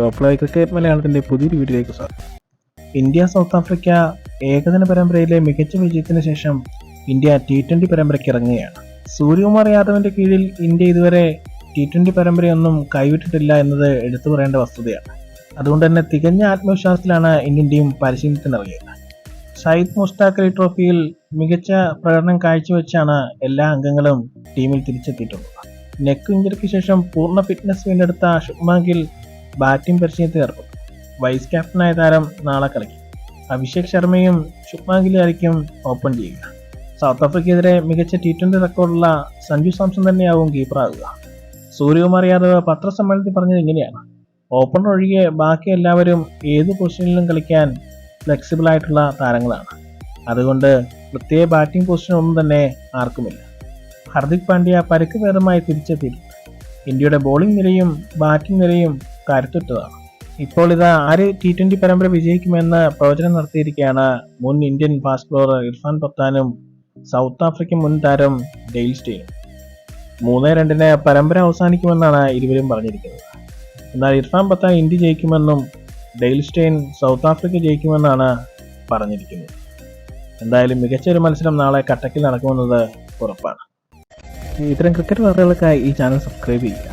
Top live cricket മലയാളത്തിന്റെ പുതിയൊരു വീഡിയോയിലേക്ക് സ്വാഗതം ഇന്ത്യ സൗത്ത് ആഫ്രിക്ക ഏകദിന പരമ്പരയിലെ മികച്ച വിജയത്തിന് ശേഷം ഇന്ത്യ ടി ട്വന്റി പരമ്പരയ്ക്ക് ഇറങ്ങുകയാണ്. സൂര്യകുമാർ യാദവിന്റെ കീഴിൽ ഇന്ത്യ ഇതുവരെ ടി ട്വന്റി പരമ്പരയൊന്നും കൈവിട്ടിട്ടില്ല എന്നത് എടുത്തു പറയേണ്ട വസ്തുതയാണ്. അതുകൊണ്ട് തന്നെ തികഞ്ഞ ആത്മവിശ്വാസത്തിലാണ് ഇന്ത്യൻ ടീം പരിശീലനത്തിനിറങ്ങിയത്. ഷഹീദ് മുഷ്താഖ് അലി ട്രോഫിയിൽ മികച്ച പ്രകടനം കാഴ്ചവെച്ചാണ് എല്ലാ അംഗങ്ങളും ടീമിൽ തിരിച്ചെത്തിയിട്ടുള്ളത്. നെക്ക് ഇഞ്ചറിക്ക് ശേഷം പൂർണ ഫിറ്റ്നസ് വീണ്ടെടുത്ത ശുഭ്മാൻ ബാറ്റിംഗ് പരിശീലനത്തിൽ ഏർപ്പെടും വൈസ് ക്യാപ്റ്റനായ താരം നാളെ കളിക്കും. അഭിഷേക് ശർമ്മയും ശുഭ്മാൻ ആയിരിക്കും ഓപ്പൺ ചെയ്യുക സൗത്ത് ആഫ്രിക്കയ്ക്കെതിരെ മികച്ച ടി ട്വന്റി റെക്കോർഡുള്ള സഞ്ജു സാംസൺ തന്നെയാവും കീപ്പറാകുക. സൂര്യകുമാർ യാദവ് പത്രസമ്മേളനത്തിൽ പറഞ്ഞത് ഇങ്ങനെയാണ്. ഓപ്പൺ ഒഴികെ ബാക്കി എല്ലാവരും ഏത് പൊസിഷനിലും കളിക്കാൻ ഫ്ലെക്സിബിൾ ആയിട്ടുള്ള താരങ്ങളാണ്. അതുകൊണ്ട് പ്രത്യേക ബാറ്റിംഗ് പൊസിഷൻ ഒന്നും തന്നെ ആർക്കുമില്ല. ഹർദിക് പാണ്ഡ്യ പരുക്ക് ഭേദമായി തിരിച്ചെത്തിയിട്ടുണ്ട്. ഇന്ത്യയുടെ ബോളിംഗ് നിരയും ബാറ്റിംഗ് നിരയും കരുത്തുറ്റതാണ്. ഇപ്പോൾ ഇത് ആര് ടി ട്വന്റി പരമ്പര വിജയിക്കുമെന്ന് പ്രവചനം നടത്തിയിരിക്കുകയാണ് മുൻ ഇന്ത്യൻ ഫാസ്റ്റ് ബോളർ ഇർഫാൻ പത്താനും സൗത്ത് ആഫ്രിക്കൻ മുൻ താരം ഡെയിൽ സ്റ്റെയിനും മൂന്ന് രണ്ടിന് പരമ്പര അവസാനിക്കുമെന്നാണ് ഇരുവരും പറഞ്ഞിരിക്കുന്നത്. എന്നാൽ ഇർഫാൻ പത്താൻ ഇന്ത്യ ജയിക്കുമെന്നും ഡെയിൽ സ്റ്റെയിൻ സൗത്ത് ആഫ്രിക്ക ജയിക്കുമെന്നാണ് പറഞ്ഞിരിക്കുന്നത്. എന്തായാലും മികച്ച ഒരു മത്സരം നാളെ കട്ടക്കിൽ നടക്കുമെന്നത് ഉറപ്പാണ്. ഇത്തരം ക്രിക്കറ്റ് വാർത്തകൾക്കായി ഈ ചാനൽ സബ്സ്ക്രൈബ് ചെയ്യുക.